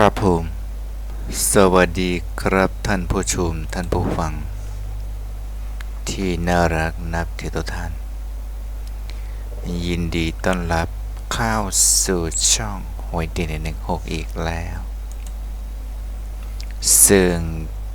ครับผม สวัสดีครับท่านผู้ชมท่านผู้ฟัง ที่น่ารักนับที่ทุกท่าน ยินดีต้อนรับเข้าสู่ช่องหวยเด่นหนึ่งหกอีกแล้ว ซึ่ง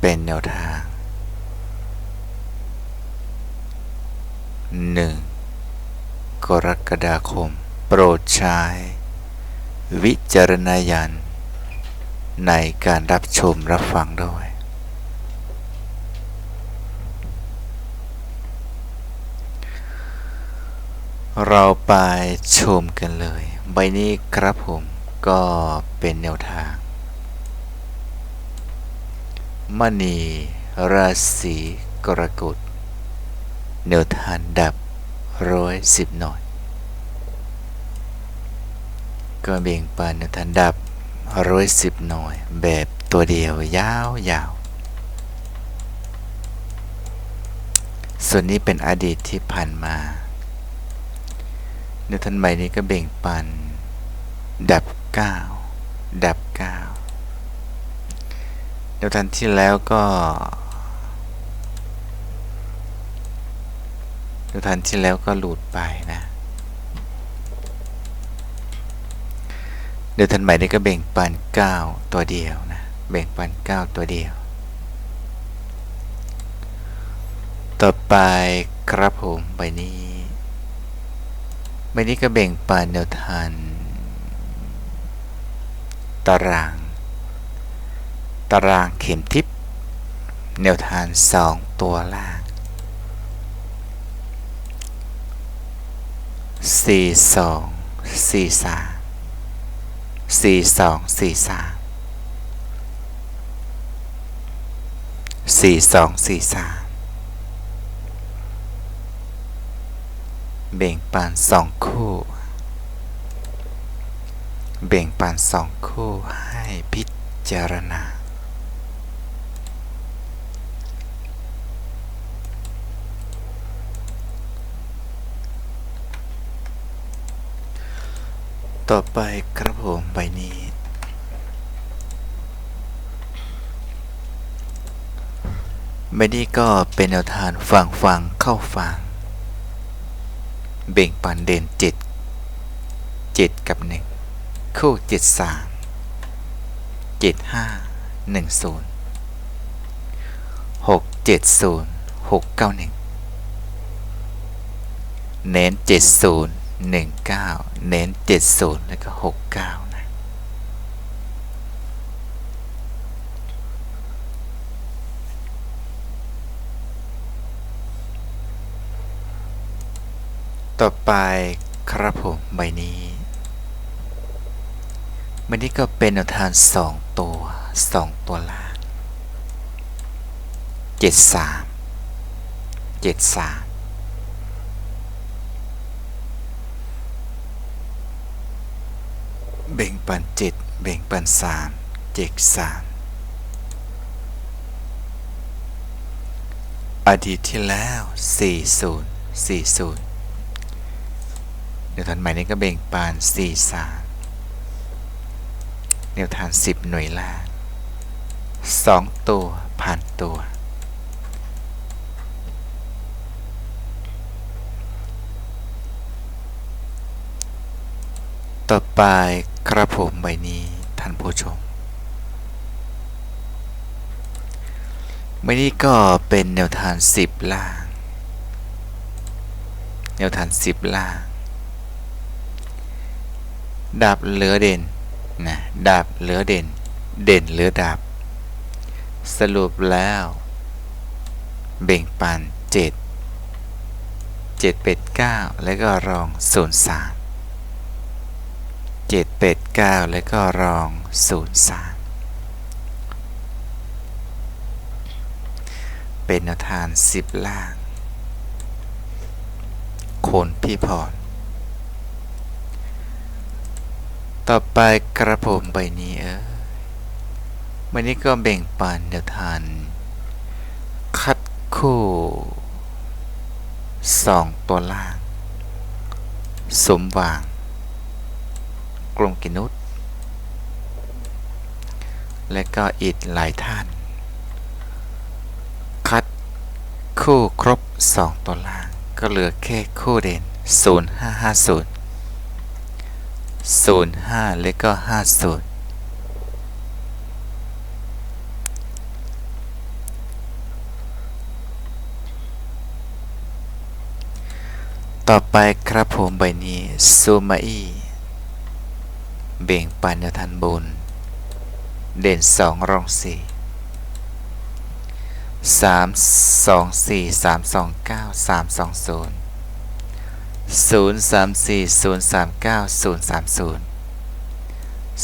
เป็นแนวทาง 1 กรกฎาคม โปรดใช้วิจารณญาณ ในการรับชมรับฟังด้วย เราไปชมกันเลย ใบนี้ครับผมก็เป็นแนวทาง มณีราศีกรกฎแนวทางดับร้อยสิบหน่อย ก็เบ่งปันแนวทางดับ ร้อยสิบหน่วย แบบตัวเดียวยาวยาว ส่วนนี้เป็นอดีตที่ผ่านมาในทันใหม่นี้ก็เบ่งปัน ดับเก้าดับเก้าในทันที่แล้วก็ในทันที่แล้วก็หลุดไปนะ ดี๋ยวทันใหม่นี้ก็แบ่งปัน 9 ตัวเดียวนะแบ่งปัน 9 ตัวเดียว ต่อไปครับผมใบนี้ใบนี้ก็แบ่งปันแนวทานตาราง ตารางเข็มทิศแนวทาน2ตัวล่าง 4 2 4 3 สี่สองสี่สามสี่สองสี่สามเบ่งปานสองคู่ เบ่งปานสองคู่ให้พิจารณา ต่อไปครับผมใบนี้ ใบนี้ก็เป็นแนวทางฟังฟังเข้าฟังเบ่งปันเด่นเจ็ดเจ็ดกับหนึ่งคู่เจ็ดสามเจ็ดห้าหนึ่งศูนย์หกเจ็ดศูนย์หกเก้าหนึ่งเน้นเจ็ดศูนย์ 19 เน้น 70 แล้วก็ 69 นะ ต่อไปครับผมใบนี้ใบนี้ก็เป็นอุทาน 2 ตัว 2 ตัวล่าง 73 73 ปันเจ็ดเบ่งปันสามเจ็กสามอดีตที่แล้วสี่ศูนย์สี่ศูนย์เดี๋ยวทันใหม่นี้ก็เบ่งปานสี่สามแนวทางสิบหน่วยล่างสองตัวผ่านตัวต่อไป ครับผมใบนี้ท่านผู้ชมใบนี้ก็เป็นแนวทางสิบล่าง แนวทางสิบล่าง ดาบเหลือเด่นนะดาบเหลือเด่น เด่นเหลือดาบ สรุปแล้ว เบ่งปันเจ็ดเจ็ดเป็ดเก้าแล้วก็รองศูนย์สาม เป็ดเก้าแล้วก็รองศูนย์สามเป็นแนทางสิบล่าง คนพี่พร ต่อไปกระผมใบนี้เออใบนี้ก็แบ่งปันแนวทางคัดคู่สองตัวล่าง สมหวาง กรมกินุษและก็อีกหลายท่าน คัดคู่ครบ 2 ตัวล่าง ก็เหลือแค่คู่เด่น 0550 05 และก็ 50ต่อไปครับผมใบนี้ซูมาอี เบ่งปันยทันบุญเด่นสองรองสี่สามสองสี่สามสองเก้าสามสองศูนย์ศูนย์สามสี่ศูนย์สามเก้าศูนย์สามศูนย์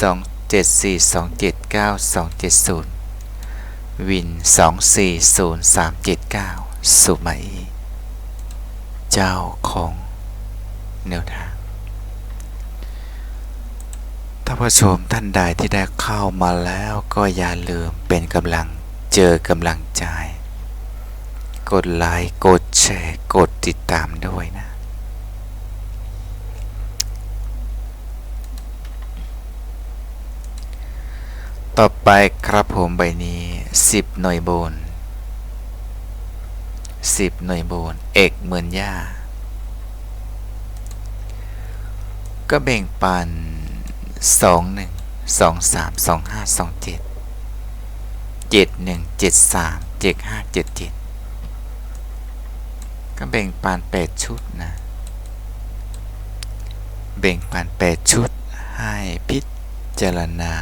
สองเจ็ดสี่สองเจ็ดเก้าสองเจ็ดศูนย์วินสองสี่ศูนย์สามเจ็ดเก้าสุมาอีเจ้าของแนวทาง ถ้าผู้ชมท่านใดที่ได้เข้ามาแล้วก็อย่าลืมเป็นกำลังเจอกำลังใจ กดไลค์กดแชร์กดติดตามด้วยนะ ต่อไปครับผมใบนี้ 10 หน่วยโบน10 หน่วยโบนเอกเหมือนย่า ก็แบ่งปัน สองหนึ่งสองสามสองห้าสองเจ็ดเจ็ดหนึ่งเจ็ดสามเจ็ดห้าเจ็ดเจ็ดก็แบ่งปานแปดชุดนะ แบ่งปานแปดชุดให้พิจารณา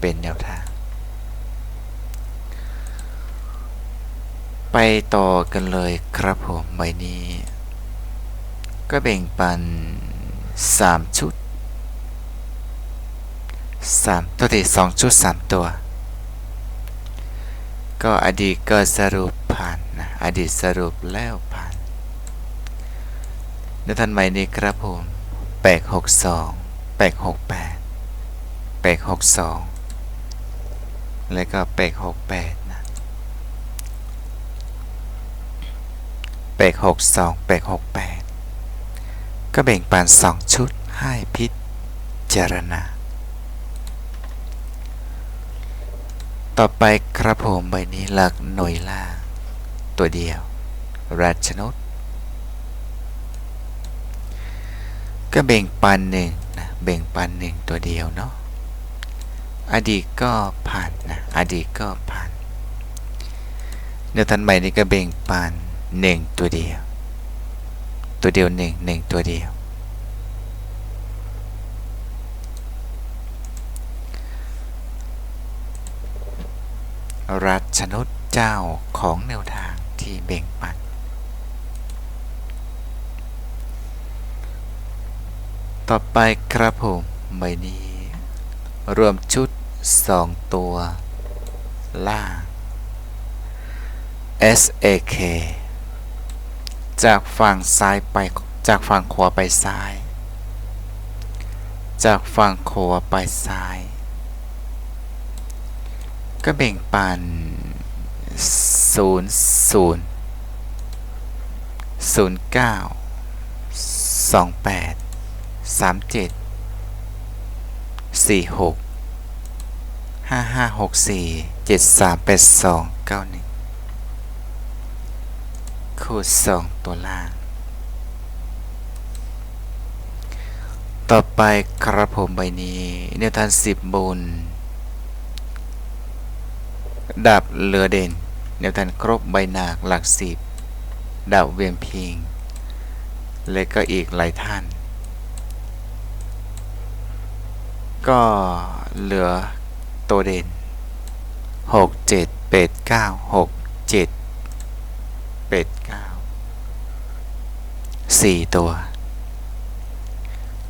เป็นแนวทาง ไปต่อกันเลยครับผมใบนี้ ก็แบ่งปัน 3 ชุด 3ตัวที่2ชุด 3 ตัว ก็อดีตก็สรุปผ่านนะอดีตสรุปแล้วผ่านในทันใหม่นี้ครับผมแปดหกสองแปดหกแปดแปดหกสองแล้วก็แปดหกแปดนะแปดหกสองแปดหกแปดก็แบ่งปันสองชุดให้พิจารณา ต่อไปครับผมใบนี้หลักหน่วยล่าง ตัวเดียว ราชนุษก็แบ่งปันหนึ่งนะแบ่งปันหนึ่งตัวเดียวเนาะอดีตก็ผ่านนะอดีตก็ผ่านเดี๋ยวทันใหม่นี้ก็แบ่งปันหนึ่งตัวเดียว ตัวเดียวหนึ่งหนึ่งตัวเดียว รัชนุษเจ้าของแนวทางที่เบ่งปันต่อไปครับผมใบนี้ รวมชุด 2 ตัว ล่าง SAK จากฝั่งซ้ายไปจากฝั่งขวาไปซ้าย จากฝั่งขวาไปซ้าย ก็แบ่งปัน0 0 0 9 2 8 3 7 4 6 5 5 6 4 7 3 8 2 9 1คูณ2ตัวล่าง ต่อไปครับผมใบนี้แนวทาง10บน ดับเรือเด่นแนวทางครบใบหนักหลักสิบดับเวียงพิง และก็อีกหลายท่าน ก็เหลือตัวเด่น 6 7 8 9 6 7 8 9 4 ตัว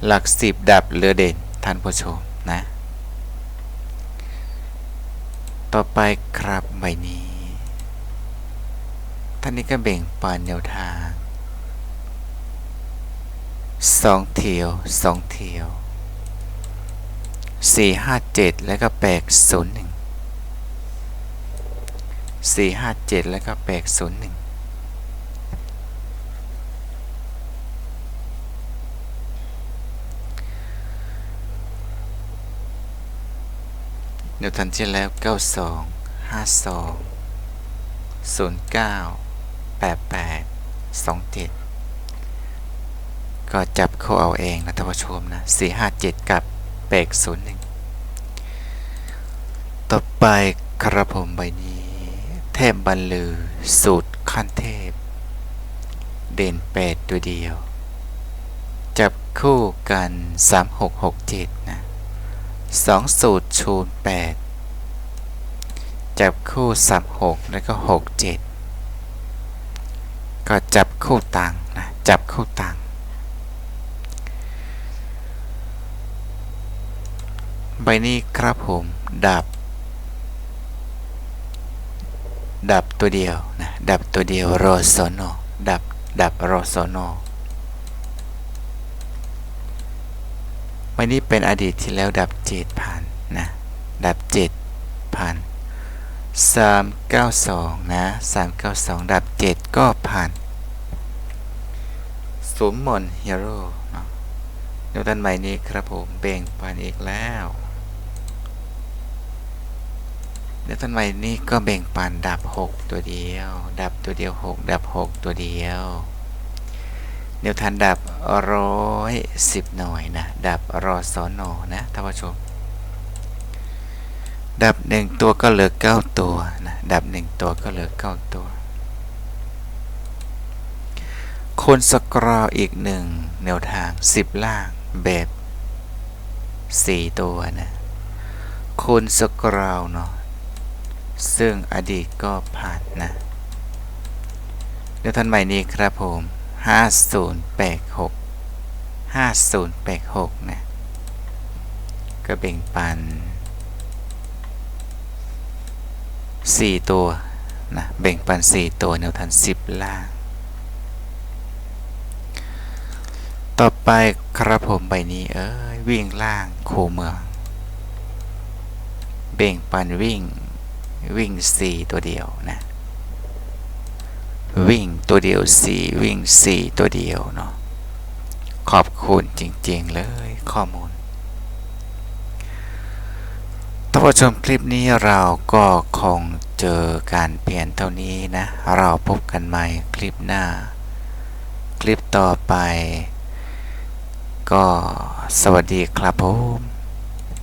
หลักสิบดับเรือเด่นท่านผู้ชมนะ ต่อไปครับใบนี้ท่านนี้ก็แบ่งปันแนวทางสองเทียวสองเทียวสี่ห้าเจ็ดแล้วก็แปดศูนย์หนึ่งสี่ห้าเจ็ดแล้วก็แปดศูนย์หนึ่ง เดี๋ยวทันที่แล้วเก้าสองห้าสองศูนย์เก้าแปดแปดสองเจ็ดก็จับเข้าเอาเองนะท่านผู้ชมนะสี่ห้าเจ็ดกับแปดศูนย์หนึ่งต่อไปครับผมใบนี้ เทพบรรลือ สูตรขั้นเทพ เด่นแปดตัวเดียว จับคู่กันสามหกหกเจ็ดนะ สองสูตรชูนแปดจับคู่สามหกแล้วก็หกเจ็ดก็จับคู่ต่างนะจับคู่ต่างใบนี้ครับผมดับ ดับตัวเดียวนะดับตัวเดียวโรอสอนดับดับโรอสอน อใบนี้เป็นอดีตที่แล้วดับเจ็ดพันนะดับเจ็ดพันสามเก้าสองนะสามเก้าสองดับเจ็ดก็ผ่านสมมนฮีโร่เนะเดี๋ยวด้านใหม่นี้ครับผมเบ่งผ่านอีกแล้วเดี๋ยวต้นใหม่นี้ก็แบ่งปันดับ 6 ตัวเดียว ดับตัวเดียว 6 ดับ 6 ตัวเดียว เดี๋ยวทันดับร้อยสิบหน่อยนะ ดับรอสอนอนะท่านผู้ชม ดับหนึ่งตัวก็เหลือเก้าตัวนะดับหนึ่งตัวก็เหลือเก้าตัวคนสกรออีกหนึ่งแนวทาง10ล่างแบบ4ตัวนะคนสกราวเนาะซึ่งอดีตก็ผ่านนะเดี๋ยวท่านใหม่นี้ครับผม 5086 5086 นะ ก็แบ่งปัน 4 ตัว นะแบ่งปัน 4 ตัวแนวทัน 10 ล่าง ต่อไปครับผมใบนี้เอ้ยวิ่งล่างคูเมือง เบ่งปันวิ่งวิ่ง 4 ตัวเดียวนะ วิ่งตัวเดียว 4 วิ่ง 4 ตัวเดียวเนาะขอบคุณจริงๆเลยข้อมูลท่านผู้ชมคลิปนี้เราก็คงเจอการเปลี่ยนเท่านี้นะ เราพบกันใหม่คลิปหน้า คลิปต่อไป ก็สวัสดีครับผม